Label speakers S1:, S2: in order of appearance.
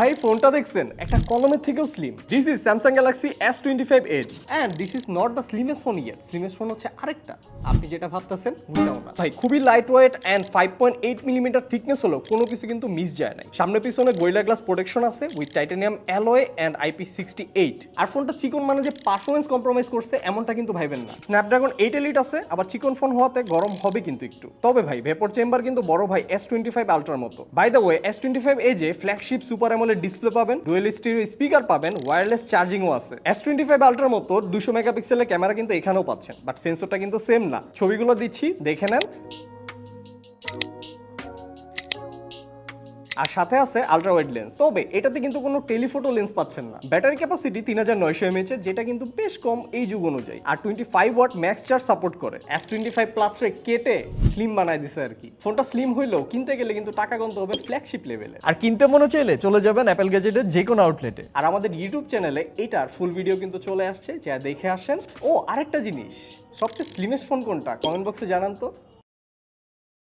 S1: ভাই, ফোনটা দেখছেন? একটা কলমের থেকেও slim this is Samsung Galaxy S twenty five edge and this is not the slimmest phone year slimmest phone হচ্ছে আরেকটা। আপনি যেটা ভাবতেছেন ওইটাও না ভাই। খুবই light weight and five point eight millimetre thickness হলো কোনো কিছু কিন্তু মিস যায় নাই। সামনে পিছনে গোয়েলা গ্লাস প্রোটেকশন আছে with titanium alloy and IP sixty eight আর ফোনটা চিকন মানে যে পারফরমেন্স কম্প্রোমাইজ করছে, এমনটা কিন্তু ভাইবেন না। স্ন্যাপড্রাগন এইট এলিট আছে, আবার চিকন ফোন হওয়াতে গরম হবে কিন্তু একটু। তবে ভাই ভেপর চেম্বার কিন্তু বড় ভাই এস টোয়েন্টি ফাইভ আলট্রার মতো। By the way S twenty five এজে ফ্ল্যাগশিপ সুপার অ্যামোলেড ডিসপ্লে পাবেন ডুয়েল স্টিরিও স্পিকার পাবেন ওয়্যারলেস চার্জিংও আছে। এস টোয়েন্টি ফাইভ আলট্রার মতো দুশো মেগাপিক্সেলের ক্যামেরা কিন্তু এখানেও পাচ্ছেন বাট সেন্সরটা কিন্তু সেম না। ছবিগুলো দিচ্ছি, দেখে নেন। আর সাথে আছে আলট্রা ওয়াইড লেন্স তবে এটাতে কিন্তু কোনো টেলিফোটো লেন্স পাচ্ছেন না। ব্যাটারি ক্যাপাসিটি তিন হাজার নয়শো এমএচ যেটা কিন্তু বেশ কম এই যুগ অনুযায়ী। আর twenty five watt max charge support করে। এস টোয়েন্টি ফাইভ প্লাস রে কেটে স্লিম বানায় দিছে আর কি। ফোনটা স্লিম হইলেও কিনতে গেলে কিন্তু টাকা গুনতে হবে ফ্ল্যাগশিপ লেভেলে আর কিনতে মনে চাইলে চলে যাবেন অ্যাপেল গ্যাজেটের যে কোনো আউটলেটে আর আমাদের ইউটিউব চ্যানেলে এটার ফুল ভিডিও কিন্তু চলে আসছে যা দেখে আসেন। ও আরেকটা জিনিস। সবচেয়ে স্লিমেস্ট ফোন কোনটা? কমেন্ট বক্সে জানান তো।